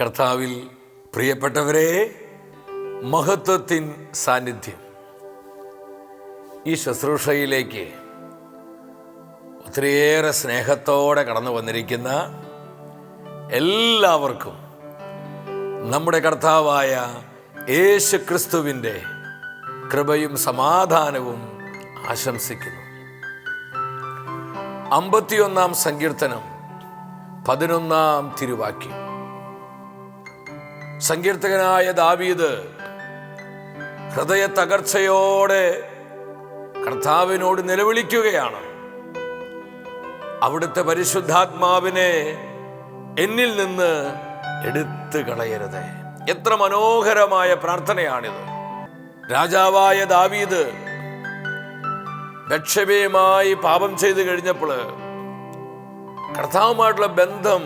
കർത്താവിൽ പ്രിയപ്പെട്ടവരെ മഹത്വത്തിൻ സാന്നിധ്യം. ഈ ശുശ്രൂഷയിലേക്ക് ഒത്തിരിയേറെ സ്നേഹത്തോടെ കടന്നു വന്നിരിക്കുന്ന എല്ലാവർക്കും നമ്മുടെ കർത്താവായ യേശു ക്രിസ്തുവിന്റെ കൃപയും സമാധാനവും ആശംസിക്കുന്നു. അമ്പത്തിയൊന്നാം സങ്കീർത്തനം പതിനൊന്നാം തിരുവാക്യം. സങ്കീർത്തകനായ ദാവീദ് ഹൃദയ തകർച്ചയോടെ കർത്താവിനോട് നിലവിളിക്കുകയാണ്. അവിടുത്തെ പരിശുദ്ധാത്മാവിനെ എന്നിൽ നിന്ന് എടുത്തു കളയരുത്. എത്ര മനോഹരമായ പ്രാർത്ഥനയാണിത്. രാജാവായ ദാവീദ് ബക്ഷബയുമായി പാപം ചെയ്തു കഴിഞ്ഞപ്പോൾ കർത്താവുമായിട്ടുള്ള ബന്ധം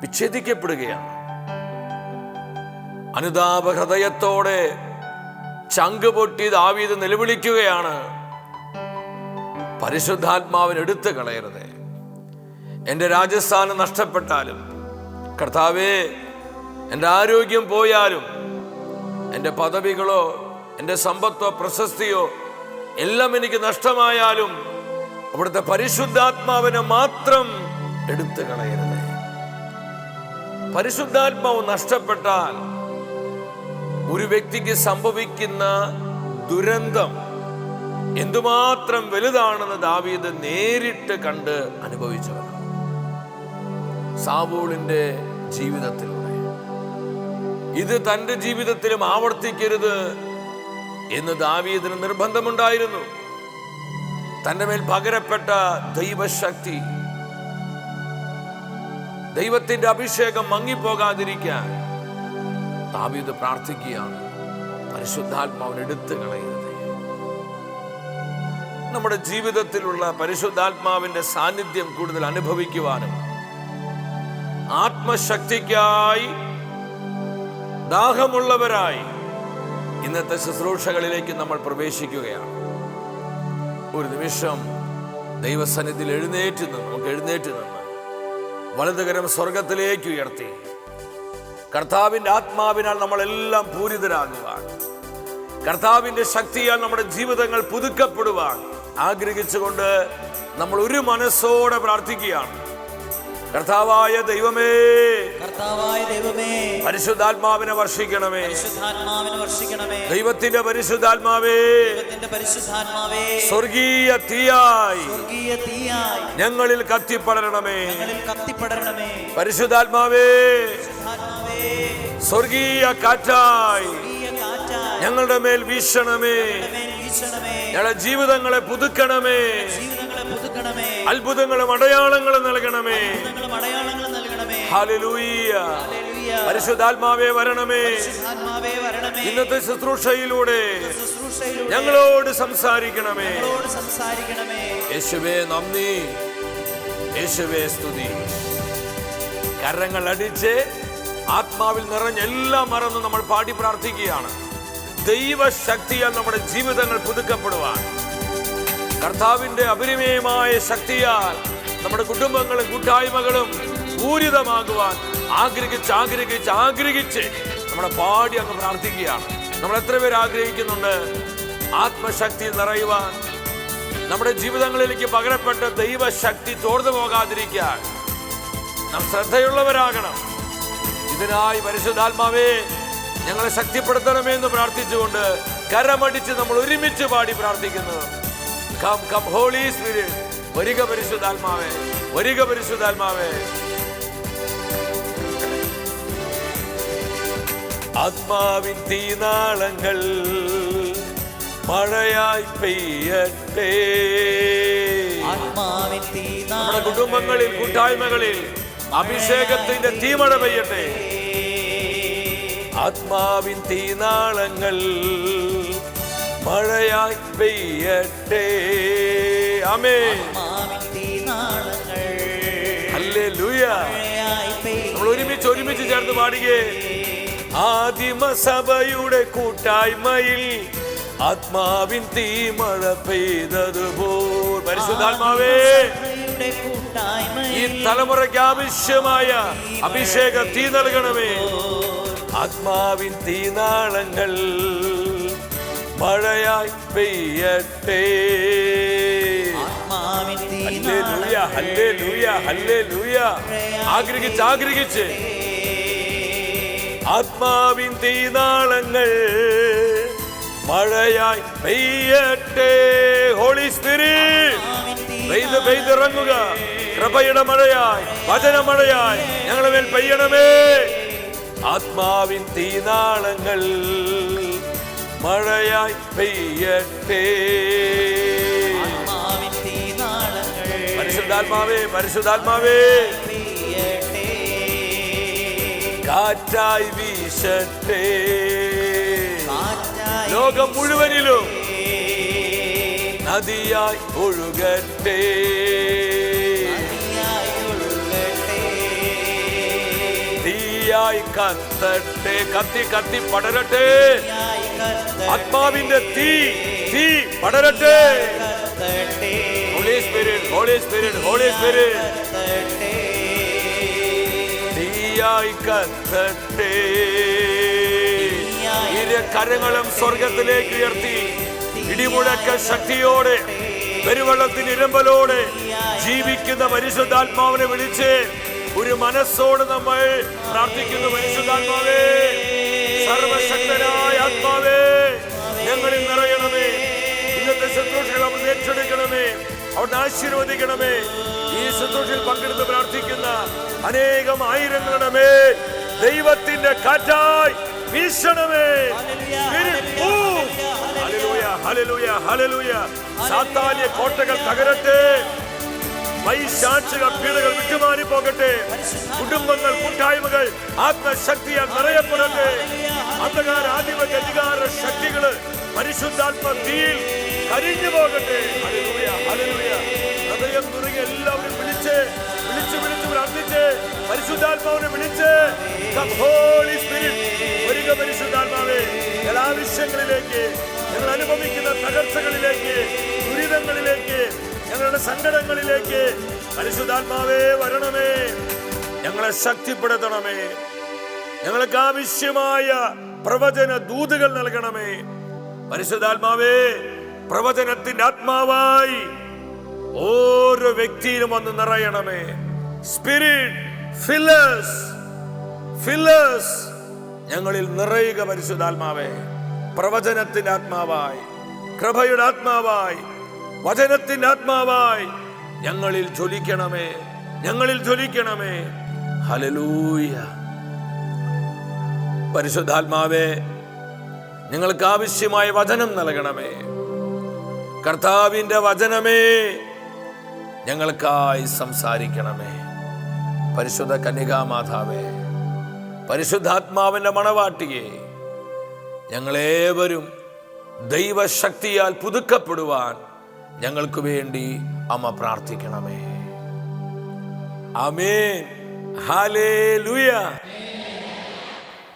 വിച്ഛേദിക്കപ്പെടുകയാണ്. അനുതാപ ഹൃദയത്തോടെ ചങ്ക് പൊട്ടി ദാവീത് നിലവിളിക്കുകയാണ്. പരിശുദ്ധാത്മാവിന് എടുത്തു കളയരുത്. എന്റെ രാജസ്ഥാനം നഷ്ടപ്പെട്ടാലും കർത്താവേ എന്റെ ആരോഗ്യം പോയാലും എന്റെ പദവികളോ എന്റെ സമ്പത്തോ പ്രശസ്തിയോ എല്ലാം എനിക്ക് നഷ്ടമായാലും അവിടുത്തെ പരിശുദ്ധാത്മാവിനെ മാത്രം എടുത്തു കളയരുത്. പരിശുദ്ധാത്മാവ് നഷ്ടപ്പെട്ടാൽ ഒരു വ്യക്തിക്ക് സംഭവിക്കുന്ന ദുരന്തം എന്തുമാത്രം വലുതാണെന്ന് ദാവീദ് നേരിട്ട് കണ്ട് അനുഭവിച്ചവരാണ് സാവൂളിന്റെ ജീവിതത്തിലൂടെ. ഇത് തന്റെ ജീവിതത്തിലും ആവർത്തിക്കരുത് എന്ന് ദാവീദിന് നിർബന്ധമുണ്ടായിരുന്നു. തന്റെ മേൽ പകരപ്പെട്ട ദൈവശക്തി ദൈവത്തിന്റെ അഭിഷേകം മങ്ങിപ്പോകാതിരിക്കാൻ ദാവീദ് പ്രാർത്ഥിക്കുകയാണ്. പരിശുദ്ധാത്മാവിന് എടുത്തു നമ്മുടെ ജീവിതത്തിലുള്ള പരിശുദ്ധാത്മാവിന്റെ സാന്നിധ്യം കൂടുതൽ അനുഭവിക്കുവാനും ആത്മശക്തിക്കായി ദാഹമുള്ളവരായി ഇന്നത്തെ ശുശ്രൂഷകളിലേക്ക് നമ്മൾ പ്രവേശിക്കുകയാണ്. ഒരു നിമിഷം ദൈവസന്നിധിയിൽ എഴുന്നേറ്റ് നിന്ന് നമുക്ക് എഴുന്നേറ്റ് നിന്ന് വലതുകരം സ്വർഗത്തിലേക്ക് ഉയർത്തി. കർത്താവിന്റെ ആത്മാവിനാൽ നമ്മളെല്ലാം പൂരിതരാകുവാൻ. കർത്താവിന്റെ ശക്തിയാൽ നമ്മുടെ ജീവിതങ്ങൾ പുതുക്കപ്പെടുവാൻ. ആഗ്രഹിച്ചുകൊണ്ട് നമ്മൾ ഒരു മനസ്സോടെ പ്രാർത്ഥിക്കുകയാണ്. കർത്താവായ ദൈവമേ കർത്താവായ ദൈവമേ പരിശുദ്ധാത്മാവിനെ വർഷിക്കണമേ. പരിശുദ്ധാത്മാവിനെ വർഷിക്കണമേ. ദൈവത്തിന്റെ പരിശുദ്ധാത്മാവേ ദൈവത്തിന്റെ പരിശുദ്ധാത്മാവേ സ്വർഗീയ തീയായി. സ്വർഗീയ തീയായി. ഞങ്ങളിൽ കത്തിപ്പടരണമേ. ഞങ്ങളിൽ കത്തിപ്പടരണമേ. പരിശുദ്ധാത്മാവേ പരിശുദ്ധാത്മാവേ സ്വർഗീയ കാറ്റായി. ഞങ്ങളുടെ മേൽ വീശണമേ. ഞങ്ങളുടെ ജീവിതങ്ങളെ പുതുക്കണമേ. അത്ഭുതങ്ങളും അടയാളങ്ങളും നൽകണമേ. പരിശുദ്ധാത്മാവേ വരണമേ. ഇന്നത്തെ ശുശ്രൂഷയിലൂടെ ഞങ്ങളോട് സംസാരിക്കണമേ. യേശുവേ നന്ദി. യേശുവേ സ്തുതി. കരങ്ങൾ അടിച്ച് ആത്മാവിൽ നിറഞ്ഞ എല്ലാം മറന്ന് നമ്മൾ പാടി പ്രാർത്ഥിക്കുകയാണ്. ദൈവശക്തിയാൽ നമ്മുടെ ജീവിതങ്ങൾ പുതുക്കപ്പെടുവാൻ. കർത്താവിന്റെ അപരിമയമായ ശക്തിയാൽ നമ്മുടെ കുടുംബങ്ങളും കൂട്ടായ്മകളും പൂരിതമാകുവാൻ ആഗ്രഹിച്ച് ആഗ്രഹിച്ച് ആഗ്രഹിച്ച് നമ്മുടെ പാടി അങ്ങ് പ്രാർത്ഥിക്കുകയാണ്. നമ്മൾ എത്ര പേര് ആഗ്രഹിക്കുന്നുണ്ട്? ആത്മശക്തി നിറയുവാൻ. നമ്മുടെ ജീവിതങ്ങളിലേക്ക് പകരപ്പെട്ട ദൈവശക്തി തോർന്നു പോകാതിരിക്കാൻ. നാം ശ്രദ്ധയുള്ളവരാകണം. ഇതിനായി പരിശുദ്ധാത്മാവേ ഞങ്ങളെ ശക്തിപ്പെടുത്തണമേ എന്ന് പ്രാർത്ഥിച്ചുകൊണ്ട് കരമടിച്ച് നമ്മൾ ഒരുമിച്ച് പാടി പ്രാർത്ഥിക്കുന്നു. കം കം ഹോളി സ്പിരിറ്റ് വരിക പരിശുദ്ധാത്മാവേ വരിക പരിശുദ്ധാത്മാവേ. ആത്മാവിൻ തീനാളങ്ങൾ മഴയായി പെയ്യട്ടെ. ആത്മാവിൻ തീനാളങ്ങൾ കുടുംബങ്ങളിൽ കൂട്ടായ്മകളിൽ അഭിഷേകത്തിന്റെ തീമഴ പെയ്യട്ടെ. ആത്മാവിൻ തീനാളങ്ങൾ മഴയായി പെയ്യട്ടെ. അമേ നമ്മൾ ഒരുമിച്ച് ഒരുമിച്ച് ചേർന്ന് പാടുകേ. ആദിമ സഭയുടെ കൂട്ടായ്മയിൽ ആത്മാവിൻ തീ മഴ പെയ്തതുപോൽ. പരിശുദ്ധാത്മാവേ. തലമുറയ്ക്ക് ആവശ്യമായ അഭിഷേക തീ നൽകണമേ. ആത്മാവിൻ തീനാളങ്ങൾ മഴയായി പെയ്യട്ടെ. ആഗ്രഹിച്ച് ആഗ്രഹിച്ച്. ആത്മാവിൻ തീനാളങ്ങൾ മഴയായി പെയ്യട്ടെ. ഹോളി സ്പിരിറ്റ് പെയ്ത് പെയ്തിറങ്ങുക കൃപയുടെ മഴയായി വചന മഴയായി ഞങ്ങളുടെ മേൽ പെയ്യണമേ. ആത്മാവിൻ തീനാളങ്ങൾ മഴയായി പെയ്യട്ടെ. പരിശുദ്ധാത്മാവേ പരിശുദ്ധാത്മാവേ. കാറ്റായി വീശട്ടെ. ലോകം മുഴുവനിലും. നദിയായി ഒഴുകട്ടെ. തീയായി കത്തട്ടെ കത്തി കത്തി പടരട്ടെ. ആത്മാവിന്റെ തീ തീ പടരട്ടെ. തീയായി കത്തട്ടെ ഇരു കരങ്ങളും സ്വർഗത്തിലേക്ക് ഉയർത്തി ഇടിമുഴക്ക ശക്തിയോടെ പെരുവെള്ളത്തിന് ഇരമ്പലോടെ ജീവിക്കുന്ന പരിശുദ്ധാത്മാവിനെ വിളിച്ച് ഒരു മനസ്സോട് നമ്മൾ പ്രാർത്ഥിക്കുന്നു പരിശുദ്ധാത്മാവേ സർവശക്തനായ ആത്മാവേ ഞങ്ങളിൽ നിറയണമേ. ഇന്നത്തെ ശുശ്രൂഷകൾ അവർ ഏറ്റെടുക്കണമേ. അവിടുന്ന് ആശീർവദിക്കണമേ. ഈ ശുശ്രൂഷയിൽ പങ്കെടുത്ത് പ്രാർത്ഥിക്കുന്ന അനേകം ആയിരങ്ങളുടെ മേൽ ദൈവത്തിന്റെ കാറ്റായി വീശണമേ. ഹലലൂയ ഹലലൂയ ഹലലൂയ hallelujah, hallelujah. സാത്താന്യ കോട്ടകൾ തകരട്ടെ. വൈശാചിക പീഡകൾ വിട്ടുമാറി പോകട്ടെ കുടുംബങ്ങൾ കൂട്ടായ്മകൾ ആത്മശക്തിയാൽ നിറയപ്പെടട്ടെ അന്ധകാര ആധിപത്യ അധികാര ശക്തികൾ പരിശുദ്ധാത്മ തീയിൽ കരിഞ്ഞു പോകട്ടെ. ഹൃദയം തുറങ്ങി എല്ലാവരും വിളിച്ച് വിളിച്ച് വിളിച്ച് പ്രാർത്ഥിച്ച് പരിശുദ്ധാത്മാവിനെ വിളിച്ച് സ്പിരിറ്റ് Spirit. പരിശുദ്ധാത്മാവേ എല്ലാ നിങ്ങൾ അനുഭവിക്കുന്ന തകർച്ചകളിലേക്ക് ദുരിതങ്ങളിലേക്ക് ഞങ്ങളുടെ സങ്കടങ്ങളിലേക്ക് പരിശുദ്ധാത്മാവേ വരണമേ. ഞങ്ങളെ ശക്തിപ്പെടുത്തണമേ. ഞങ്ങൾക്ക് ആവശ്യമായ പ്രവചന ദൂതുകൾ നൽകണമേ. പരിശുദ്ധാത്മാവേ പ്രവചനത്തിന്റെ ആത്മാവായി ഓരോ വ്യക്തിയിലും വന്ന് നിറയണമേ. സ്പിരിറ്റ് ഫില്ലസ് ഫില്ലസ് ഞങ്ങളിൽ നിറയുക പരിശുദ്ധാത്മാവേ. പ്രവചനത്തിന്റെ ആത്മാവായി കൃപയുടെ ആത്മാവായി വചനത്തിന്റെ ആത്മാവായി ഞങ്ങളിൽ ജ്വലിക്കണമേ ഞങ്ങളിൽ ജ്വലിക്കണമേ. ഹലലൂയ പരിശുദ്ധാത്മാവേ നിങ്ങൾക്ക് ആവശ്യമായ വചനം നൽകണമേ. കർത്താവിന്റെ വചനമേ ഞങ്ങൾക്കായി സംസാരിക്കണമേ. പരിശുദ്ധ കന്യകാ മാതാവേ പരിശുദ്ധാത്മാവിന്റെ മണവാട്ടിയെ ഞങ്ങളേവരും ദൈവശക്തിയാൽ പുതുക്കപ്പെടുവാൻ ഞങ്ങൾക്ക് വേണ്ടി അമ്മ പ്രാർത്ഥിക്കണമേ. അമേൻ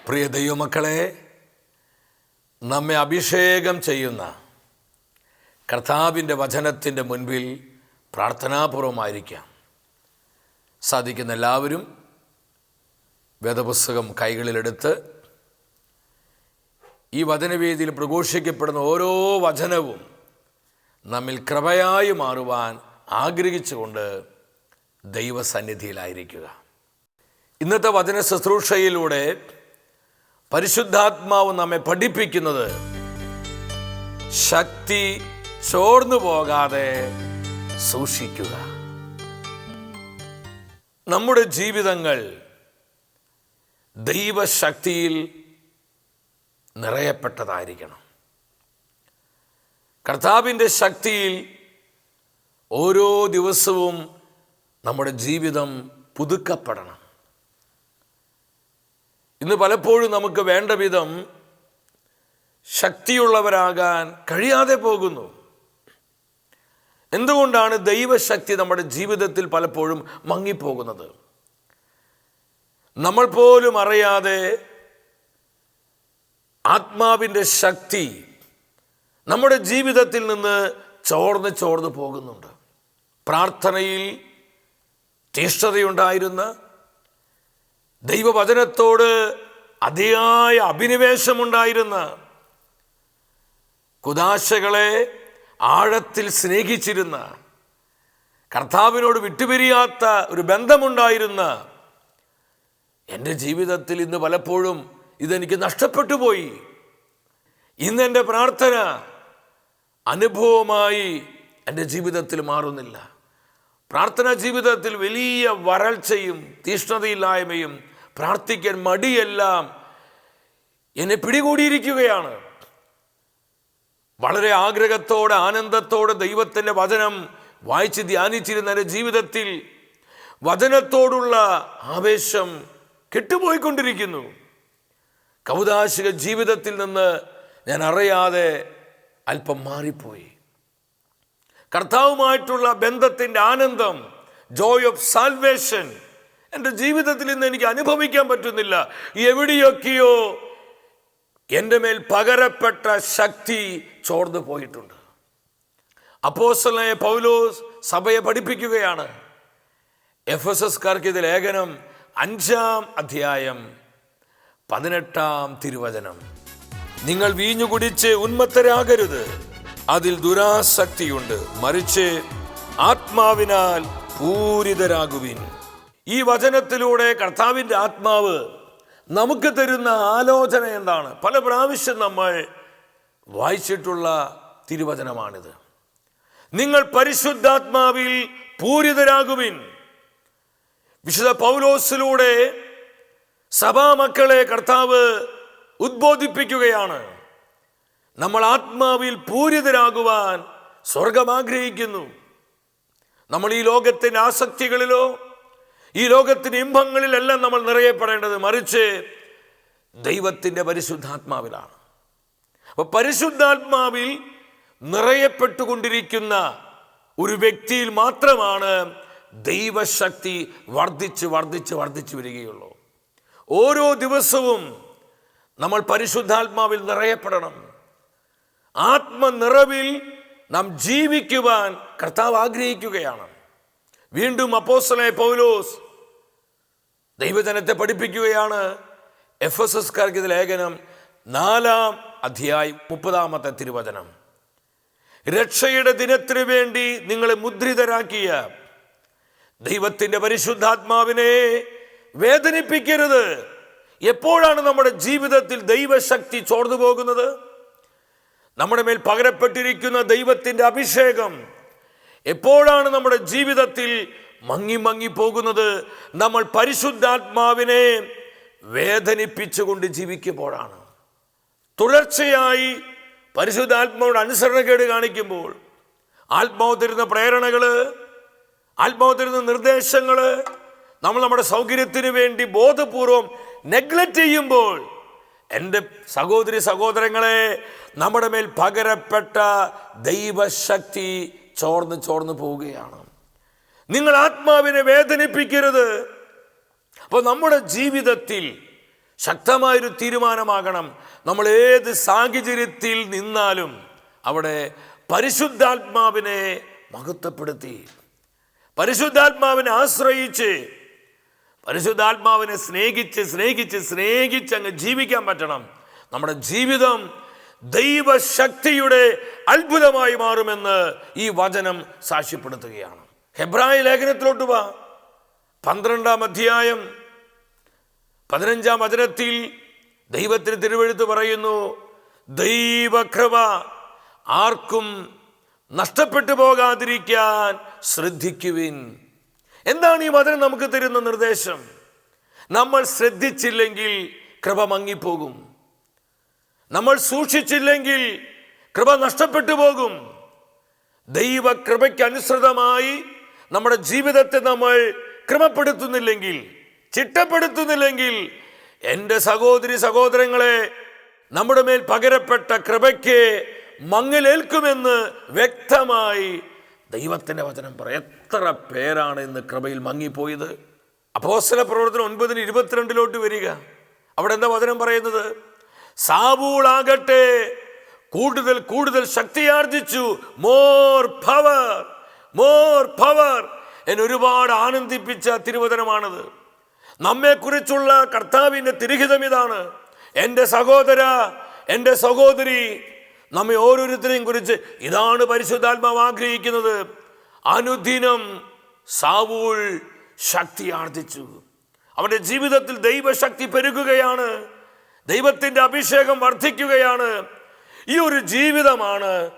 പ്രിയ ദൈവമക്കളെ നമ്മെ അഭിഷേകം ചെയ്യുന്ന കർത്താവിന്റെ വചനത്തിന്റെ മുൻപിൽ പ്രാർത്ഥനാപൂർവമായിരിക്കാം. സാധിക്കുന്ന എല്ലാവരും വേദപുസ്തകം കൈകളിലെടുത്ത് ഈ വചനവേദിയിൽ പ്രഘോഷിക്കപ്പെടുന്ന ഓരോ വചനവും നമ്മിൽ കൃപയായി മാറുവാൻ ആഗ്രഹിച്ചുകൊണ്ട് ദൈവസന്നിധിയിലായിരിക്കുക. ഇന്നത്തെ വചന ശുശ്രൂഷയിലൂടെ പരിശുദ്ധാത്മാവ് നമ്മെ പഠിപ്പിക്കുന്നത് ശക്തി ചോർന്നു പോകാതെ സൂക്ഷിക്കുക. നമ്മുടെ ജീവിതങ്ങൾ ദൈവശക്തിയിൽ നിറയപ്പെട്ടതായിരിക്കണം. കർത്താവിന്റെ ശക്തിയിൽ ഓരോ ദിവസവും നമ്മുടെ ജീവിതം പുതുക്കപ്പെടണം. ഇന്ന് പലപ്പോഴും നമുക്ക് വേണ്ട വിധം ശക്തിയുള്ളവരാകാൻ കഴിയാതെ പോകുന്നു. എന്തുകൊണ്ടാണ് ദൈവശക്തി നമ്മുടെ ജീവിതത്തിൽ പലപ്പോഴും മങ്ങിപ്പോകുന്നത്? നമ്മൾ പോലും അറിയാതെ ആത്മാവിന്റെ ശക്തി നമ്മുടെ ജീവിതത്തിൽ നിന്ന് ചോർന്ന് ചോർന്ന് പോകുന്നുണ്ട്. പ്രാർത്ഥനയിൽ തീഷ്ണതയുണ്ടായിരുന്ന ദൈവവചനത്തോട് അതിയായ അഭിനിവേശമുണ്ടായിരുന്ന കുദാശകളെ ആഴത്തിൽ സ്നേഹിച്ചിരുന്ന കർത്താവിനോട് വിട്ടുപിരിയാത്ത ഒരു ബന്ധമുണ്ടായിരുന്ന എന്റെ ജീവിതത്തിൽ ഇന്ന് പലപ്പോഴും ഇതെനിക്ക് നഷ്ടപ്പെട്ടു പോയി. ഇന്ന് എന്റെ പ്രാർത്ഥന അനുഭവമായി എന്റെ ജീവിതത്തിൽ മാറുന്നില്ല. പ്രാർത്ഥനാ ജീവിതത്തിൽ വലിയ വരൾച്ചയും തീഷ്ണതയില്ലായ്മയും പ്രാർത്ഥിക്കാൻ മടിയെല്ലാം എന്നെ പിടികൂടിയിരിക്കുകയാണ്. വളരെ ആഗ്രഹത്തോടെ ആനന്ദത്തോടെ ദൈവത്തിന്റെ വചനം വായിച്ച് ധ്യാനിച്ചിരുന്ന എന്റെ ജീവിതത്തിൽ വചനത്തോടുള്ള ആവേശം കെട്ടുപോയിക്കൊണ്ടിരിക്കുന്നു. കൗതാശിക ജീവിതത്തിൽ നിന്ന് ഞാൻ അറിയാതെ അല്പം മാറിപ്പോയി. കർത്താവുമായിട്ടുള്ള ബന്ധത്തിന്റെ ആനന്ദം ജോയ് ഓഫ് സാൽവേഷൻ എന്റെ ജീവിതത്തിൽ ഇന്ന് എനിക്ക് അനുഭവിക്കാൻ പറ്റുന്നില്ല. എവിടെയൊക്കെയോ എന്റെ മേൽ പകരപ്പെട്ട ശക്തി ചോർന്നു പോയിട്ടുണ്ട്. അപ്പോസ്റ്റലായ പൗലോസ് സഭയെ പഠിപ്പിക്കുകയാണ്. എഫ് എസ് എസ്കാർക്ക് ഇത് ലേഖനം അഞ്ചാം അധ്യായം പതിനെട്ടാം തിരുവചനം. നിങ്ങൾ വീഞ്ഞു കുടിച്ച് ഉന്മത്തരാകരുത്. അതിൽ ദുരാസക്തിയുണ്ട്. മറിച്ച് ആത്മാവിനാൽ പൂരിതരാകുവിൻ. ഈ വചനത്തിലൂടെ കർത്താവിന്റെ ആത്മാവ് നമുക്ക് തരുന്ന ആലോചന എന്താണ്? പല പ്രാവശ്യം നമ്മൾ വായിച്ചിട്ടുള്ള തിരുവചനമാണിത്. നിങ്ങൾ പരിശുദ്ധാത്മാവിൽ പൂരിതരാകുവിൻ. വിശുദ്ധ പൗലോസിലൂടെ സഭാമക്കളെ കർത്താവ് ഉദ്ബോധിപ്പിക്കുകയാണ്. നമ്മൾ ആത്മാവിൽ പൂരിതരാകുവാൻ സ്വർഗം ആഗ്രഹിക്കുന്നു. നമ്മൾ ഈ ലോകത്തിന്റെ ആസക്തികളിലോ ഈ ലോകത്തിന്റെ ഇമ്പങ്ങളിലെല്ലാം നമ്മൾ നിറയപ്പെടേണ്ടത് മറിച്ച് ദൈവത്തിന്റെ പരിശുദ്ധാത്മാവിലാണ്. അപ്പോൾ പരിശുദ്ധാത്മാവിൽ നിറയപ്പെട്ടുകൊണ്ടിരിക്കുന്ന ഒരു വ്യക്തിയിൽ മാത്രമാണ് ദൈവശക്തി വർദ്ധിച്ച് വർദ്ധിച്ച് വർദ്ധിച്ചു വരികയുള്ളൂ. ഓരോ ദിവസവും നമ്മൾ പരിശുദ്ധാത്മാവിൽ നിറയപ്പെടണം. ആത്മനിറവിൽ നാം ജീവിക്കുവാൻ കർത്താവ് ആഗ്രഹിക്കുകയാണ്. വീണ്ടും അപ്പോസ്തലനായ പൗലോസ് ദൈവജനത്തെ പഠിപ്പിക്കുകയാണ്. എഫ് എസ് എസ് ലേഖനം നാലാം അധ്യായം മുപ്പതാമത്തെ തിരുവചനം. രക്ഷയുടെ ദിനത്തിനു വേണ്ടി നിങ്ങളെ മുദ്രിതരാക്കിയ ദൈവത്തിന്റെ പരിശുദ്ധാത്മാവിനെ വേദനിപ്പിക്കരുത്. എപ്പോഴാണ് നമ്മുടെ ജീവിതത്തിൽ ദൈവശക്തി ചോർന്നു പോകുന്നത്? നമ്മുടെ മേൽ പകരപ്പെട്ടിരിക്കുന്ന ദൈവത്തിന്റെ അഭിഷേകം എപ്പോഴാണ് നമ്മുടെ ജീവിതത്തിൽ മങ്ങി മങ്ങി പോകുന്നത്? നമ്മൾ പരിശുദ്ധാത്മാവിനെ വേദനിപ്പിച്ചുകൊണ്ട് ജീവിക്കുമ്പോഴാണ്. തുടർച്ചയായി പരിശുദ്ധാത്മാവോട് അനുസരണക്കേട് കാണിക്കുമ്പോൾ ആത്മാവ് തരുന്ന പ്രേരണകൾ ആത്മാവ് തരുന്ന നിർദ്ദേശങ്ങൾ നമ്മൾ നമ്മുടെ സൗകര്യത്തിന് വേണ്ടി ബോധപൂർവം നെഗ്ലക്റ്റ് ചെയ്യുമ്പോൾ എന്റെ സഹോദരി സഹോദരങ്ങളെ നമ്മുടെ മേൽ പകരപ്പെട്ട ദൈവശക്തി ചോർന്ന് ചോർന്ന് പോവുകയാണ്. നിങ്ങൾ ആത്മാവിനെ വേദനിപ്പിക്കരുത്. അപ്പോൾ നമ്മുടെ ജീവിതത്തിൽ ശക്തമായൊരു തീരുമാനമാകണം. നമ്മൾ ഏത് സാഹചര്യത്തിൽ നിന്നാലും അവിടെ പരിശുദ്ധാത്മാവിനെ മഹത്വപ്പെടുത്തി പരിശുദ്ധാത്മാവിനെ ആശ്രയിച്ച് പരിശുദ്ധാത്മാവിനെ സ്നേഹിച്ച് സ്നേഹിച്ച് സ്നേഹിച്ച് അങ്ങ് ജീവിക്കാൻ പറ്റണം. നമ്മുടെ ജീവിതം ദൈവശക്തിയുടെ അത്ഭുതമായി മാറുമെന്ന് ഈ വചനം സാക്ഷ്യപ്പെടുത്തുകയാണ്. ഹെബ്രായ ലേഖനത്തിലോട്ട് വാ. പന്ത്രണ്ടാം അധ്യായം പതിനഞ്ചാം വചനത്തിൽ ദൈവത്തിന് തിരുവഴുത്ത് പറയുന്നു ദൈവകൃപ ആർക്കും നഷ്ടപ്പെട്ടു പോകാതിരിക്കാൻ ശ്രദ്ധിക്കുവിൻ. എന്താണ് ഈ വചനം നമുക്ക് തരുന്ന നിർദ്ദേശം? നമ്മൾ ശ്രദ്ധിച്ചില്ലെങ്കിൽ കൃപ മങ്ങിപ്പോകും. നമ്മൾ സൂക്ഷിച്ചില്ലെങ്കിൽ കൃപ നഷ്ടപ്പെട്ടു പോകും. ദൈവകൃപയ്ക്ക് അനുസൃതമായി നമ്മുടെ ജീവിതത്തെ നമ്മൾ ക്രമപ്പെടുത്തുന്നില്ലെങ്കിൽ ചിട്ടപ്പെടുത്തുന്നില്ലെങ്കിൽ എന്റെ സഹോദരി സഹോദരങ്ങളെ നമ്മുടെ മേൽ പകരപ്പെട്ട കൃപയ്ക്ക് മങ്ങലേൽക്കുമെന്ന് വ്യക്തമായി ദൈവത്തിന്റെ വചനം പറയും എത്ര പേരാണ് ഇന്ന് കൃപയിൽ മങ്ങിപ്പോയത്? അപ്പോസ്തല പ്രവർത്തനം ഒൻപതിന് ഇരുപത്തിരണ്ടിലോട്ട് വരിക. അവിടെ എന്താ വചനം പറയുന്നത്? സാബൂളാകട്ടെ കൂടുതൽ കൂടുതൽ ശക്തിയാർജിച്ചു. മോർ പവർ മോർ പവർ എന്നെ ഒരുപാട് ആനന്ദിപ്പിച്ച തിരുവചനമാണത്. നമ്മെക്കുറിച്ചുള്ള കർത്താവിന്റെ തിരുഹിതം ഇതാണ്. എന്റെ സഹോദര എന്റെ സഹോദരി നമ്മെ ഓരോരുത്തരെയും കുറിച്ച് ഇതാണ് പരിശുദ്ധാത്മാവ് ആഗ്രഹിക്കുന്നത്. അനുദിനം സാവൂൾ ശക്തി ആർജിച്ചു. അവന്റെ ജീവിതത്തിൽ ദൈവശക്തി പെരുകുകയാണ്. ദൈവത്തിന്റെ അഭിഷേകം വർദ്ധിക്കുകയാണ്. ഈ ഒരു ജീവിതമാണ്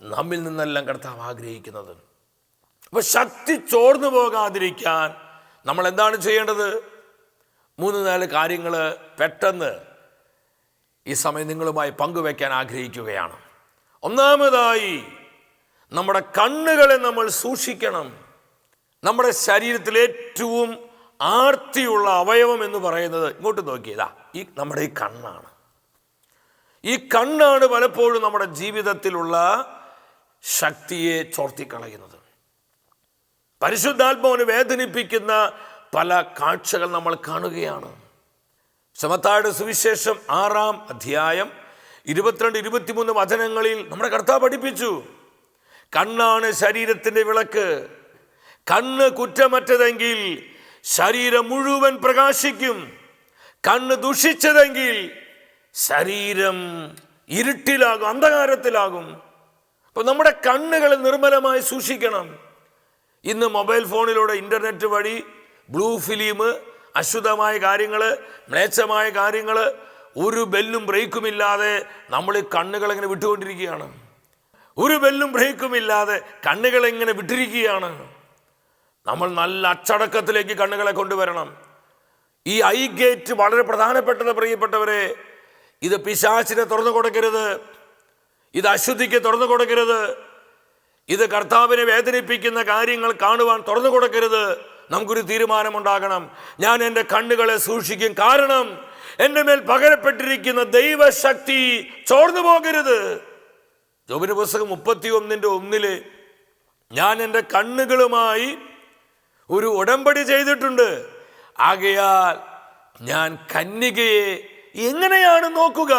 നമ്മിൽ നിന്നെല്ലാം കർത്താവ് ആഗ്രഹിക്കുന്നത്. അപ്പൊ ശക്തി ചോർന്നു പോകാതിരിക്കാൻ നമ്മൾ എന്താണ് ചെയ്യേണ്ടത്? മൂന്ന് നാല് കാര്യങ്ങൾ പെട്ടെന്ന് ഈ സമയം നിങ്ങളുമായി പങ്കുവെക്കാൻ ആഗ്രഹിക്കുകയാണ്. ഒന്നാമതായി നമ്മുടെ കണ്ണുകളെ നമ്മൾ സൂക്ഷിക്കണം. നമ്മുടെ ശരീരത്തിൽ ഏറ്റവും ആർത്തിയുള്ള അവയവം എന്ന് പറയുന്നത് ഇങ്ങോട്ട് നോക്കിയതാ. ഈ നമ്മുടെ ഈ കണ്ണാണ്. ഈ കണ്ണാണ് പലപ്പോഴും നമ്മുടെ ജീവിതത്തിലുള്ള ശക്തിയെ ചോർത്തിക്കളയുന്നത്. പരിശുദ്ധാത്മാവിന് വേദനിപ്പിക്കുന്ന പല കാഴ്ചകൾ നമ്മൾ കാണുകയാണ്. സമത്തായുടെ സുവിശേഷം ആറാം അധ്യായം ഇരുപത്തിരണ്ട് ഇരുപത്തിമൂന്ന് വചനങ്ങളിൽ നമ്മുടെ കർത്താവ് പഠിപ്പിച്ചു. കണ്ണാണ് ശരീരത്തിന്റെ വിളക്ക്. കണ്ണ് കുറ്റമറ്റതെങ്കിൽ ശരീരം മുഴുവൻ പ്രകാശിക്കും. കണ്ണ് ദുഷിച്ചതെങ്കിൽ ശരീരം ഇരുട്ടിലാകും അന്ധകാരത്തിലാകും. അപ്പൊ നമ്മുടെ കണ്ണുകളെ നിർമ്മലമായി സൂക്ഷിക്കണം. ഇന്ന് മൊബൈൽ ഫോണിലൂടെ ഇന്റർനെറ്റ് വഴി ബ്ലൂ ഫിലിം അശുദ്ധമായ കാര്യങ്ങൾ മ്ലേച്ഛമായ കാര്യങ്ങൾ ഒരു ബെല്ലും ബ്രേക്കും ഇല്ലാതെ നമ്മൾ കണ്ണുകൾ ഇങ്ങനെ വിട്ടുകൊണ്ടിരിക്കുകയാണ്? ഒരു ബെല്ലും ബ്രേക്കും ഇല്ലാതെ കണ്ണുകൾ ഇങ്ങനെ വിട്ടിരിക്കുകയാണ്? നമ്മൾ നല്ല അച്ചടക്കത്തിലേക്ക് കണ്ണുകളെ കൊണ്ടുവരണം. ഈ ഐ ഗേറ്റ് വളരെ പ്രധാനപ്പെട്ടത് പ്രിയപ്പെട്ടവരെ ഇത് പിശാചിനെ തുറന്നു കൊടുക്കരുത്. ഇത് അശുദ്ധിക്ക് തുറന്നു കൊടുക്കരുത്. ഇത് കർത്താവിനെ വേദനിപ്പിക്കുന്ന കാര്യങ്ങൾ കാണുവാൻ തുറന്നു കൊടുക്കരുത്. നമുക്കൊരു തീരുമാനമുണ്ടാകണം. ഞാൻ എന്റെ കണ്ണുകളെ സൂക്ഷിക്കും. കാരണം എന്റെ മേൽ പകരപ്പെട്ടിരിക്കുന്ന ദൈവശക്തി ചോർന്നു പോകരുത്. ജോബിന് പുസ്തകം മുപ്പത്തി ഒന്നിന്റെ ഒന്നിൽ ഞാൻ എന്റെ കണ്ണുകളുമായി ഒരു ഉടമ്പടി ചെയ്തിട്ടുണ്ട്. ആകയാൽ ഞാൻ കന്യകയെ എങ്ങനെയാണ് നോക്കുക?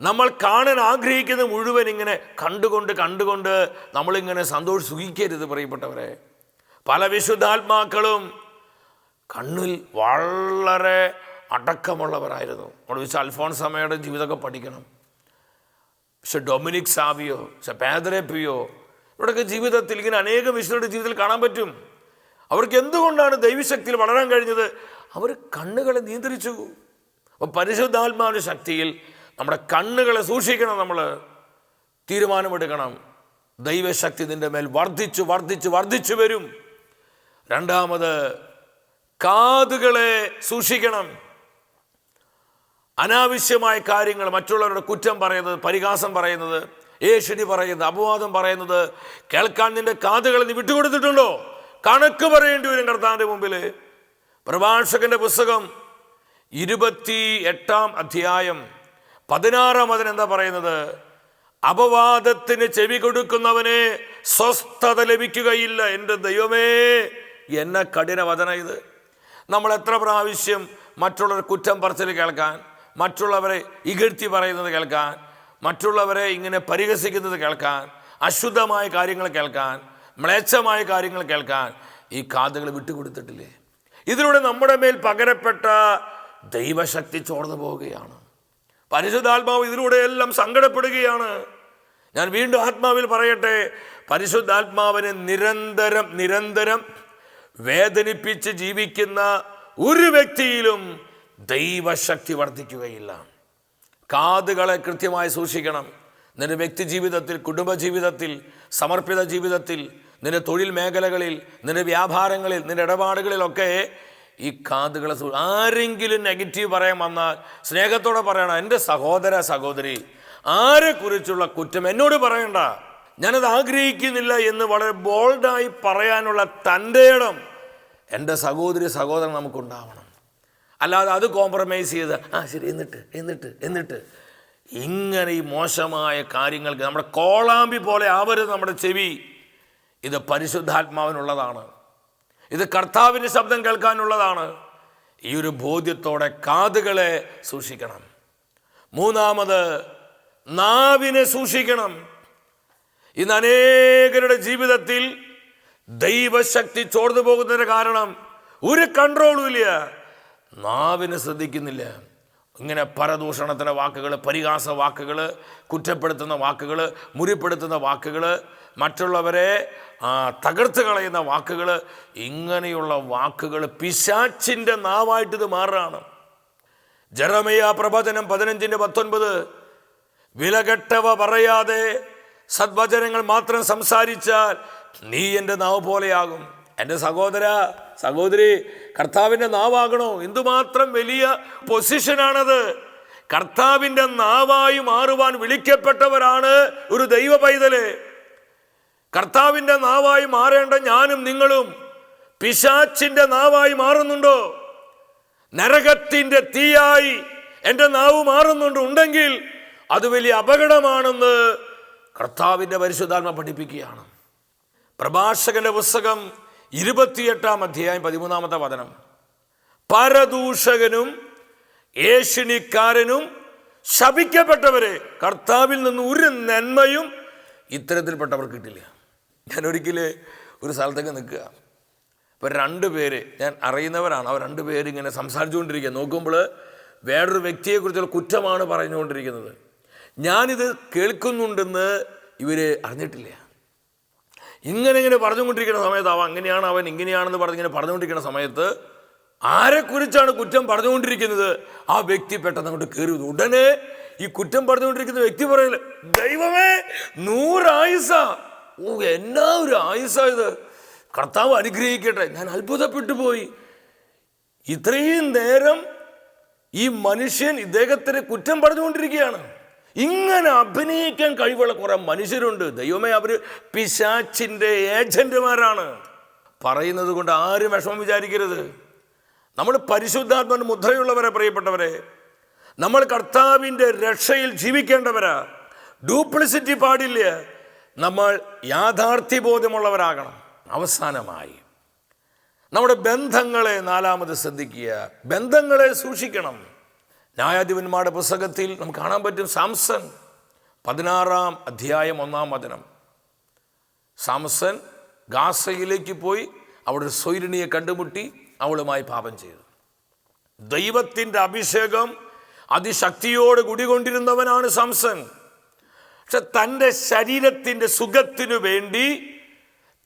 നമ്മൾ കാണാൻ ആഗ്രഹിക്കുന്ന മുഴുവൻ ഇങ്ങനെ കണ്ടുകൊണ്ട് കണ്ടുകൊണ്ട് നമ്മളിങ്ങനെ സന്തോഷം സുഖിക്കരുത് പ്രിയപ്പെട്ടവരെ. പല വിശുദ്ധാത്മാക്കളും കണ്ണിൽ വളരെ അടക്കമുള്ളവരായിരുന്നു. നമ്മൾ വിശ അൽഫോൺസമ്മയുടെ ജീവിതമൊക്കെ പഠിക്കണം. പക്ഷെ ഡൊമിനിക് സാവിയോ പക്ഷെ പിയോ ഇവിടെയൊക്കെ ജീവിതത്തിൽ ഇങ്ങനെ അനേകം വിശുദ്ധരുടെ ജീവിതത്തിൽ കാണാൻ പറ്റും. അവർക്ക് എന്തുകൊണ്ടാണ് ദൈവശക്തിയിൽ വളരാൻ കഴിഞ്ഞത്? അവർ കണ്ണുകളെ നിയന്ത്രിച്ചു. അപ്പോൾ പരിശുദ്ധാത്മാവിന്റെ ശക്തിയിൽ നമ്മുടെ കണ്ണുകളെ സൂക്ഷിക്കണം നമ്മൾ. തീരുമാനമെടുക്കണം. ദൈവശക്തി നിന്റെ മേൽ വർദ്ധിച്ചു വർദ്ധിച്ചു വർദ്ധിച്ചു വരും. രണ്ടാമത് കാതുകളെ സൂക്ഷിക്കണം. അനാവശ്യമായ കാര്യങ്ങൾ മറ്റുള്ളവരുടെ കുറ്റം പറയുന്നത് പരിഹാസം പറയുന്നത് ഏഷണി പറയുന്നത് അപവാദം പറയുന്നത് കേൾക്കാൻ നിന്റെ കാതുകൾ നീ വിട്ടുകൊടുത്തിട്ടുണ്ടോ? കണക്ക് പറയേണ്ടി വരും കർത്താവിന്റെ മുമ്പിൽ. പ്രഭാഷകന്റെ പുസ്തകം ഇരുപത്തി എട്ടാം അധ്യായം പതിനാറാം അതിന് എന്താ പറയുന്നത്? അപവാദത്തിന് ചെവി കൊടുക്കുന്നവനെ സ്വസ്ഥത ലഭിക്കുകയില്ല. എന്റെ ദൈവമേ എന്ന കഠിന വചന ഇത്. നമ്മൾ എത്ര പ്രാവശ്യം മറ്റുള്ളവർ കുറ്റം പറച്ചിൽ കേൾക്കാൻ മറ്റുള്ളവരെ ഇകഴ്ത്തി പറയുന്നത് കേൾക്കാൻ മറ്റുള്ളവരെ ഇങ്ങനെ പരിഹസിക്കുന്നത് കേൾക്കാൻ അശുദ്ധമായ കാര്യങ്ങൾ കേൾക്കാൻ മ്ലേച്ഛമായ കാര്യങ്ങൾ കേൾക്കാൻ ഈ കാതുകൾ വിട്ടുകൊടുത്തിട്ടില്ലേ? ഇതിലൂടെ നമ്മുടെ മേൽ പകരപ്പെട്ട ദൈവശക്തി ചോർന്നു പോവുകയാണ്. പരിശുദ്ധാത്മാവ് ഇതിലൂടെയെല്ലാം സങ്കടപ്പെടുകയാണ്. ഞാൻ വീണ്ടും ആത്മാവിൽ പറയട്ടെ പരിശുദ്ധാത്മാവിനെ നിരന്തരം നിരന്തരം വേദനിപ്പിച്ച് ജീവിക്കുന്ന ഒരു വ്യക്തിയിലും ദൈവശക്തി വർദ്ധിക്കുകയില്ല. കാതുകളെ കൃത്യമായി സൂക്ഷിക്കണം. നിന്റെ വ്യക്തി ജീവിതത്തിൽ കുടുംബജീവിതത്തിൽ സമർപ്പിത ജീവിതത്തിൽ നിന്റെ തൊഴിൽ മേഖലകളിൽ നിന്റെ വ്യാപാരങ്ങളിൽ നിന്റെ ഇടപാടുകളിലൊക്കെ ഈ കാതുകളെ ആരെങ്കിലും നെഗറ്റീവ് പറയാൻ വന്നാൽ സ്നേഹത്തോടെ പറയണം എന്റെ സഹോദര സഹോദരി ആരെക്കുറിച്ചുള്ള കുറ്റം എന്നോട് പറയണ്ട. ഞാനത് ആഗ്രഹിക്കുന്നില്ല എന്ന് വളരെ ബോൾഡായി പറയാനുള്ള തന്റെ ഇടം എന്റെ സഹോദരി സഹോദരൻ നമുക്കുണ്ടാവണം. അല്ലാതെ അത് കോംപ്രമൈസ് ചെയ്ത് ആ ശരി എന്നിട്ട് എന്നിട്ട് എന്നിട്ട്. ഇങ്ങനെ ഈ മോശമായ കാര്യങ്ങൾക്ക് നമ്മുടെ കോളാമ്പി പോലെ ആവരുത് നമ്മുടെ ചെവി. ഇത് പരിശുദ്ധാത്മാവിനുള്ളതാണ്. ഇത് കർത്താവിന്റെ ശബ്ദം കേൾക്കാനുള്ളതാണ്. ഈ ഒരു ബോധ്യത്തോടെ കാതുകളെ സൂക്ഷിക്കണം. മൂന്നാമത് നാവിനെ സൂക്ഷിക്കണം. ഇന്ന് അനേകരുടെ ജീവിതത്തിൽ ദൈവശക്തി ചോർന്നു പോകുന്നതിന് കാരണം ഒരു കൺട്രോളും ഇല്ല. നാവിനെ ശ്രദ്ധിക്കുന്നില്ല. ഇങ്ങനെ പരദൂഷണത്തിന്റെ വാക്കുകൾ പരിഹാസ വാക്കുകൾ കുറ്റപ്പെടുത്തുന്ന വാക്കുകൾ മുറിപ്പെടുത്തുന്ന വാക്കുകൾ മറ്റുള്ളവരെ തകർത്ത് കളയുന്ന വാക്കുകൾ ഇങ്ങനെയുള്ള വാക്കുകൾ പിശാച്ചിന്റെ നാവായിട്ട് ഇത് മാറുകയാണ്. ജറമയ പ്രവചനം പതിനഞ്ചിന്റെ പത്തൊൻപത് വിലകെട്ടവ പറയാതെ സദ്വചനങ്ങൾ മാത്രം സംസാരിച്ചാൽ നീ എന്റെ നാവ് പോലെയാകും. എന്റെ സഹോദര സഹോദരി കർത്താവിന്റെ നാവാകണോ? എന്തുമാത്രം വലിയ പൊസിഷനാണത് കർത്താവിന്റെ നാവായി മാറുവാൻ വിളിക്കപ്പെട്ടവരാണ് ഒരു ദൈവ പൈതൽ. കർത്താവിന്റെ നാവായി മാറേണ്ട ഞാനും നിങ്ങളും പിശാച്ചിന്റെ നാവായി മാറുന്നുണ്ടോ? നരകത്തിന്റെ തീയായി എന്റെ നാവ് മാറുന്നുണ്ട് ഉണ്ടെങ്കിൽ അത് വലിയ അപകടമാണെന്ന് കർത്താവിന്റെ പരിശുദ്ധാത്മ പഠിപ്പിക്കുകയാണ്. പ്രഭാഷകന്റെ പുസ്തകം ഇരുപത്തിയെട്ടാം അധ്യായം പതിമൂന്നാമത്തെ വചനം. പരദൂഷകനും ഏഷണിക്കാരനും ശപിക്കപ്പെട്ടവരെ കർത്താവിൽ നിന്ന് ഒരു നന്മയും ഇത്തരത്തിൽപ്പെട്ടവർക്ക് കിട്ടില്ല. ഞാൻ ഒരിക്കൽ ഒരു സ്ഥലത്തേക്ക് നിൽക്കുക. അപ്പോൾ രണ്ട് പേര് ഞാൻ അറിയുന്നവരാണ്. അവർ രണ്ട് പേര് ഇങ്ങനെ സംസാരിച്ചുകൊണ്ടിരിക്കുക. നോക്കുമ്പോൾ വേറൊരു വ്യക്തിയെക്കുറിച്ചുള്ള കുറ്റമാണ് പറഞ്ഞുകൊണ്ടിരിക്കുന്നത്. ഞാനിത് കേൾക്കുന്നുണ്ടെന്ന് ഇവർ അറിഞ്ഞിട്ടില്ല. ഇങ്ങനെ ഇങ്ങനെ പറഞ്ഞുകൊണ്ടിരിക്കുന്ന സമയത്ത് അവൻ അങ്ങനെയാണ് അവൻ ഇങ്ങനെയാണെന്ന് പറഞ്ഞിങ്ങനെ പറഞ്ഞുകൊണ്ടിരിക്കുന്ന സമയത്ത് ആരെക്കുറിച്ചാണ് കുറ്റം പറഞ്ഞുകൊണ്ടിരിക്കുന്നത്? ആ വ്യക്തി പെട്ടെന്ന് അങ്ങോട്ട് കയറി ഉടനെ ഈ കുറ്റം പറഞ്ഞുകൊണ്ടിരിക്കുന്ന വ്യക്തി പറയില്ല ദൈവമേ നൂറായുസ. ഓ എന്നാ ഒരു ആയുസ ഇത്? കർത്താവ് അനുഗ്രഹിക്കട്ടെ. ഞാൻ അത്ഭുതപ്പെട്ടു പോയി. ഇത്രയും നേരം ഈ മനുഷ്യൻ ഇദ്ദേഹത്തിന് കുറ്റം പറഞ്ഞുകൊണ്ടിരിക്കുകയാണ്. ഇങ്ങനെ അഭിനയിക്കാൻ കഴിവുള്ള കുറെ മനുഷ്യരുണ്ട്. ദൈവമേ അവർ പിശാച്ചിന്റെ ഏജന്റുമാരാണ്. പറയുന്നത് കൊണ്ട് ആരും വിഷമം വിചാരിക്കരുത്. നമ്മൾ പരിശുദ്ധാത്മന് മുദ്രയുള്ളവരെ പ്രിയപ്പെട്ടവരെ. നമ്മൾ കർത്താവിന്റെ രക്ഷയിൽ ജീവിക്കേണ്ടവരാ. ഡ്യൂപ്ലിസിറ്റി പാടില്ല. നമ്മൾ യാഥാർത്ഥ്യ ബോധ്യമുള്ളവരാകണം അവസാനമായി നമ്മുടെ ബന്ധങ്ങളെ നാലാമത് ശ്രദ്ധിക്കുക. ബന്ധങ്ങളെ സൂക്ഷിക്കണം. ന്യായാധിപന്മാരുടെ പുസ്തകത്തിൽ നമുക്ക് കാണാൻ പറ്റും സാംസൺ പതിനാറാം അധ്യായം ഒന്നാം വചനം. സാംസൺ ഗാസയിലേക്ക് പോയി അവിടെ ഒരു സ്വൈരിണിയെ കണ്ടുമുട്ടി അവളുമായി പാപം ചെയ്തു. ദൈവത്തിന്റെ അഭിഷേകം അതിശക്തിയോട് കുടികൊണ്ടിരുന്നവനാണ് സാംസൺ. പക്ഷെ തന്റെ ശരീരത്തിന്റെ സുഖത്തിനു വേണ്ടി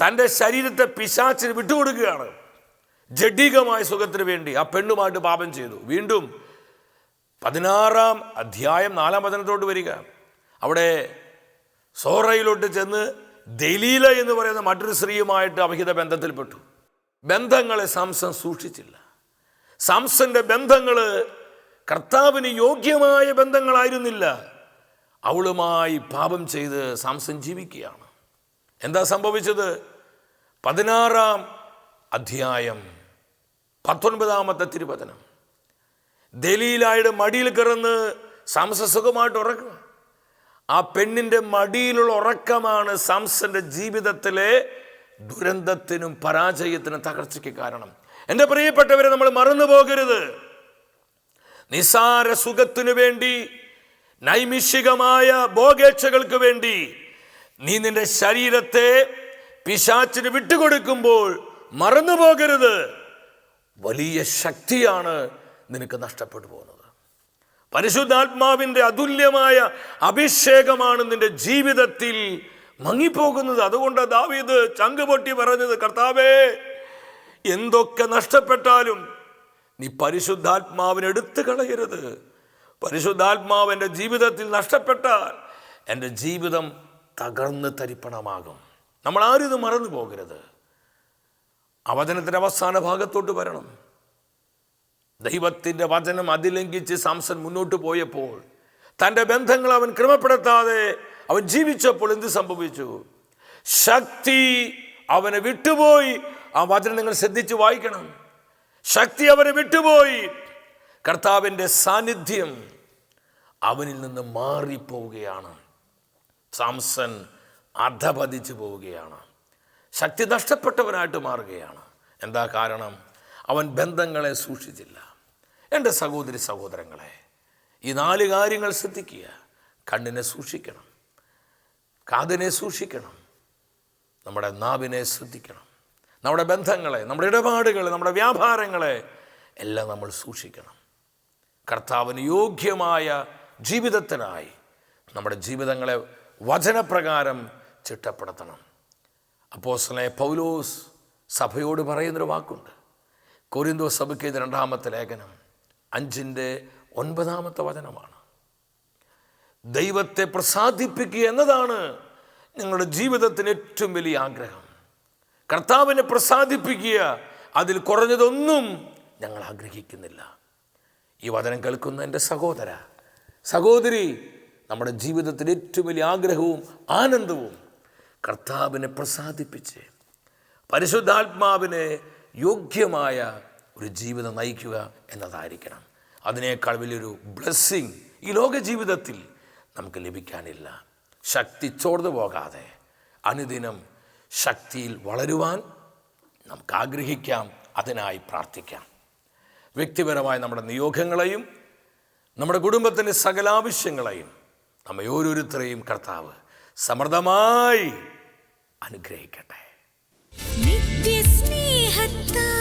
തന്റെ ശരീരത്തെ പിശാച്ചിന് വിട്ടുകൊടുക്കുകയാണ്. ജഡികമായ സുഖത്തിന് വേണ്ടി ആ പെണ്ണുമായിട്ട് പാപം ചെയ്തു. വീണ്ടും പതിനാറാം അധ്യായം നാലാം വചനത്തോട്ട് വരിക. അവിടെ സോറയിലോട്ട് ചെന്ന് ദലീല എന്ന് പറയുന്ന മറ്റൊരു സ്ത്രീയുമായിട്ട് അവിഹിത ബന്ധത്തിൽപ്പെട്ടു. ബന്ധങ്ങളെ സാംസൺ സൂക്ഷിച്ചില്ല. സാംസന്റെ ബന്ധങ്ങൾ കർത്താവിന് യോഗ്യമായ ബന്ധങ്ങളായിരുന്നില്ല. അവളുമായി പാപം ചെയ്ത് സാംസൺ ജീവിക്കുകയാണ്. എന്താ സംഭവിച്ചത്? പതിനാറാം അധ്യായം പത്തൊൻപതാമത്തെ തിരുവചനം. ദലീലായുടെ മടിയിൽ കിടന്ന് സാംസ സുഖമായിട്ട് ഉറക്കുക ആ പെണ്ണിന്റെ മടിയിലുള്ള ഉറക്കമാണ് സാംസന്റെ ജീവിതത്തിലെ ദുരന്തത്തിനും പരാജയത്തിനും തകർച്ചയ്ക്ക് കാരണം. എന്റെ പ്രിയപ്പെട്ടവരെ നമ്മൾ മറന്നു പോകരുത്. നിസാര സുഖത്തിനു വേണ്ടി നൈമിഷികമായ ഭോഗേച്ഛകൾക്ക് വേണ്ടി നീ നിന്റെ ശരീരത്തെ പിശാച്ചിന് വിട്ടുകൊടുക്കുമ്പോൾ മറന്നു പോകരുത്. വലിയ ശക്തിയാണ് നിനക്ക് നഷ്ടപ്പെട്ടു പോകുന്നത്. പരിശുദ്ധാത്മാവിന്റെ അതുല്യമായ അഭിഷേകമാണ് നിന്റെ ജീവിതത്തിൽ മങ്ങിപ്പോകുന്നത്. അതുകൊണ്ട് ദാവീദ് ചങ്കുപൊട്ടി പറഞ്ഞത് കർത്താവേ എന്തൊക്കെ നഷ്ടപ്പെട്ടാലും നീ പരിശുദ്ധാത്മാവിനെ എടുത്തു കളയരുത്. പരിശുദ്ധാത്മാവ് എന്റെ ജീവിതത്തിൽ നഷ്ടപ്പെട്ടാൽ എന്റെ ജീവിതം തകർന്ന് തരിപ്പണമാകും. നമ്മൾ ആരും ഇത് മറന്നു പോകരുത്. അവതനത്തിന്റെ അവസാന ഭാഗത്തോട്ട് വരണം. ദൈവത്തിന്റെ വചനം അതിലംഘിച്ച് സാംസൺ മുന്നോട്ട് പോയപ്പോൾ തന്റെ ബന്ധങ്ങൾ അവൻ ക്രമപ്പെടുത്താതെ അവൻ ജീവിച്ചപ്പോൾ എന്ത് സംഭവിച്ചു? ശക്തി അവനെ വിട്ടുപോയി. ആ വചനം നിങ്ങൾ ശ്രദ്ധിച്ച് വായിക്കണം. ശക്തി അവനെ വിട്ടുപോയി. കർത്താവിന്റെ സാന്നിധ്യം അവനിൽ നിന്ന് മാറിപ്പോവുകയാണ്. സാംസൺ അധപതിച്ചു പോവുകയാണ്. ശക്തി നഷ്ടപ്പെട്ടവനായിട്ട് മാറുകയാണ്. എന്താ കാരണം? അവൻ ബന്ധങ്ങളെ സൂക്ഷിച്ചില്ല. എന്റെ സഹോദരി സഹോദരങ്ങളെ ഈ നാല് കാര്യങ്ങൾ ശ്രദ്ധിക്കുക. കണ്ണിനെ സൂക്ഷിക്കണം. കാതിനെ സൂക്ഷിക്കണം. നമ്മുടെ നാവിനെ ശ്രദ്ധിക്കണം. നമ്മുടെ ബന്ധങ്ങളെ നമ്മുടെ ഇടപാടുകളെ നമ്മുടെ വ്യാപാരങ്ങളെ എല്ലാം നമ്മൾ സൂക്ഷിക്കണം. കർത്താവിന് യോഗ്യമായ ജീവിതത്തിനായി നമ്മുടെ ജീവിതങ്ങളെ വചനപ്രകാരം ചിട്ടപ്പെടുത്തണം. അപ്പോസ്തലനായ പൗലോസ് സഭയോട് പറയുന്നൊരു വാക്കുണ്ട്. കൊരിന്തോ സഭയ്ക്ക് രണ്ടാമത്തെ ലേഖനം. അഞ്ചിന്റെ ഒൻപതാമത്തെ വചനമാണ്. ദൈവത്തെ പ്രസാദിപ്പിക്കുക എന്നതാണ് ഞങ്ങളുടെ ജീവിതത്തിന് ഏറ്റവും വലിയ ആഗ്രഹം. കർത്താവിനെ പ്രസാദിപ്പിക്കുക അതിൽ കുറഞ്ഞതൊന്നും ഞങ്ങൾ ആഗ്രഹിക്കുന്നില്ല. ഈ വചനം കേൾക്കുന്ന എന്റെ സഹോദര സഹോദരി നമ്മുടെ ജീവിതത്തിൽ ഏറ്റവും വലിയ ആഗ്രഹവും ആനന്ദവും കർത്താവിനെ പ്രസാദിപ്പിച്ച് പരിശുദ്ധാത്മാവിനെ യോഗ്യമായ ഒരു ജീവിതം നയിക്കുക എന്നതായിരിക്കണം. അതിനേക്കാൾ വലിയൊരു ബ്ലെസ്സിങ് ഈ ലോക ജീവിതത്തിൽ നമുക്ക് ലഭിക്കാനില്ല. ശക്തി ചോർന്നു പോകാതെ അനുദിനം ശക്തിയിൽ വളരുവാൻ നമുക്ക് ആഗ്രഹിക്കാം അതിനായി പ്രാർത്ഥിക്കാം. വ്യക്തിപരമായ നമ്മുടെ നിയോഗങ്ങളെയും നമ്മുടെ കുടുംബത്തിന്റെ സകലാവശ്യങ്ങളെയും നമ്മെ ഓരോരുത്തരെയും കർത്താവ് സമൃദ്ധമായി അനുഗ്രഹിക്കട്ടെ. നിത്യസ്നേഹത്താൽ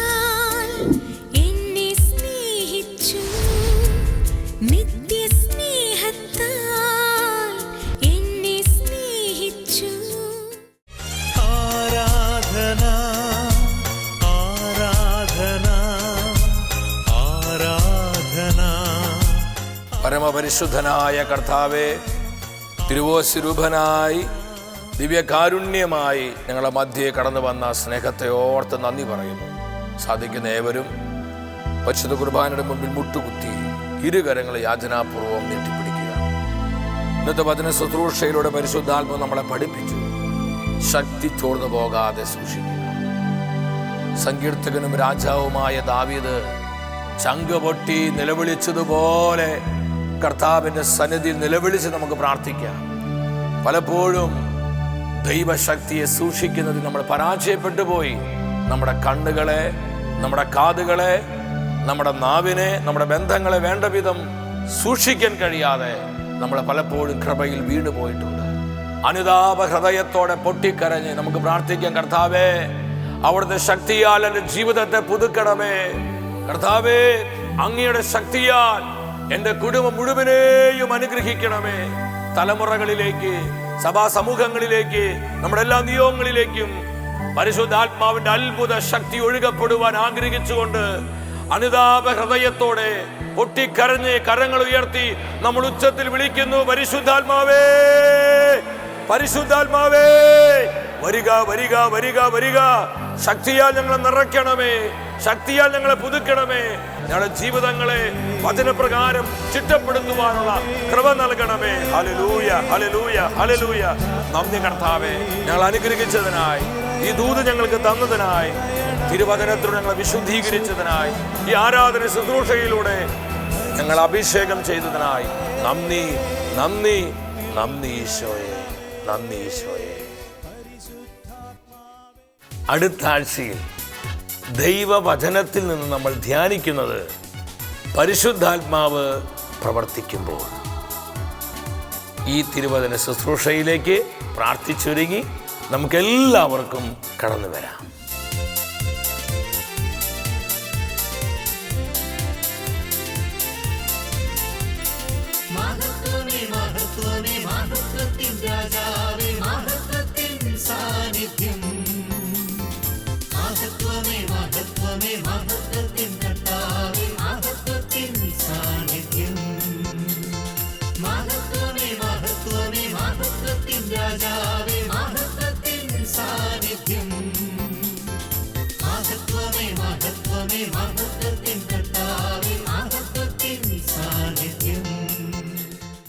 പരമപരിശുദ്ധനായ കർത്താവെ തിരുവോസ്വരൂപനായി ദിവ്യകാരുണ്യമായി ഞങ്ങളുടെ മധ്യേ കടന്നു വന്ന സ്നേഹത്തെ ഓർത്ത് നന്ദി പറയുന്നു. സാധിക്കുന്ന ഏവരും പരിശുദ്ധ കുർബാനയുടെ മുമ്പിൽ മുട്ടുകുത്തി ഇരുകരങ്ങളെ യാചനാപൂർവം നീട്ടിപ്പിടിക്കുക. ഇന്നത്തെ വചന ശുശ്രൂഷയിലൂടെ പരിശുദ്ധാത്മ നമ്മളെ പഠിപ്പിച്ചു. ശക്തി ചോർന്നു പോകാതെ സൂക്ഷിക്കുക. സങ്കീർത്തകനും രാജാവുമായ ദാവീദ് ചങ്ക് പൊട്ടി നിലവിളിച്ചതുപോലെ കർത്താവിന്റെ സന്നിധിയിൽ നിലവിളിച്ച് നമുക്ക് പ്രാർത്ഥിക്കാം. പലപ്പോഴും ദൈവശക്തിയെ സൂക്ഷിക്കുന്നതിൽ നമ്മൾ പരാജയപ്പെട്ടു പോയി. നമ്മുടെ കണ്ണുകളെ നമ്മുടെ കാതുകളെ നമ്മുടെ നാവിനെ നമ്മുടെ ബന്ധങ്ങളെ വേണ്ട വിധം സൂക്ഷിക്കാൻ കഴിയാതെ നമ്മൾ പലപ്പോഴും കൃപയിൽ വീണു പോയിട്ടുണ്ട്. അനുതാപ ഹൃദയത്തോടെ പൊട്ടിക്കരഞ്ഞ് നമുക്ക് പ്രാർത്ഥിക്കാം കർത്താവേ അവിടുത്തെ ശക്തിയാൽ എന്റെ ജീവിതത്തെ പുതുക്കണമേ. കർത്താവേ അങ്ങയുടെ ശക്തിയാൽ എന്റെ കുടുംബം മുഴുവനെയും അനുഗ്രഹിക്കണമേ. തലമുറകളിലേക്ക് സഭാ സമൂഹങ്ങളിലേക്ക് നമ്മുടെ എല്ലാ നിയോഗങ്ങളിലേക്കും പരിശുദ്ധാത്മാവിന്റെ അത്ഭുത ശക്തി ഒഴുകപ്പെടുവാൻ ആഗ്രഹിച്ചുകൊണ്ട് അനുതാപ ഹൃദയത്തോടെ പൊട്ടിക്കരഞ്ഞ് കരങ്ങൾ ഉയർത്തി നമ്മൾ ഉച്ചത്തിൽ വിളിക്കുന്നു പരിശുദ്ധാത്മാവേ പരിശുദ്ധാത്മാവേ വരിക വരിക വരിക വരിക. ശക്തിയാൽ ഞങ്ങളെ നിറയ്ക്കണമേ. ശക്തിയാൽ ഞങ്ങളെ പുതുക്കണമേ. ഞങ്ങളുടെ ജീവിതങ്ങളെ വചനപ്രകാരം ചിട്ടപ്പെടുത്തുവാനുള്ള കൃപ നൽകണമേ. ഹലലൂയ ഹലലൂയ ഹലലൂയ നന്ദി കർത്താവേ ഞങ്ങൾ അനുഗ്രഹിച്ചതിനായി ഈ ദൂത് ഞങ്ങൾക്ക് തന്നതിനായി തിരുവചനത്തിലൂടെ ഞങ്ങളെ വിശുദ്ധീകരിച്ചതിനായി ഈ ആരാധന ശുശ്രൂഷയിലൂടെ ഞങ്ങൾ അഭിഷേകം ചെയ്തതിനായി നന്ദി നന്ദി നന്ദി ഈശോയെ നന്ദി ഈശോയെ. അടുത്ത ആഴ്ചയിൽ ദൈവവചനത്തിൽ നിന്ന് നമ്മൾ ധ്യാനിക്കുന്നത് പരിശുദ്ധാത്മാവ് പ്രവർത്തിക്കുമ്പോൾ. ഈ തിരുവചന ശുശ്രൂഷയിലേക്ക് പ്രാർത്ഥിച്ചൊരുങ്ങി നമുക്കെല്ലാവർക്കും കടന്നു വരാം. മഹത്വമേ മഹത്വമേ സാന്നിധ്യം. മഹത്വമേ മഹത്വത്തിൻ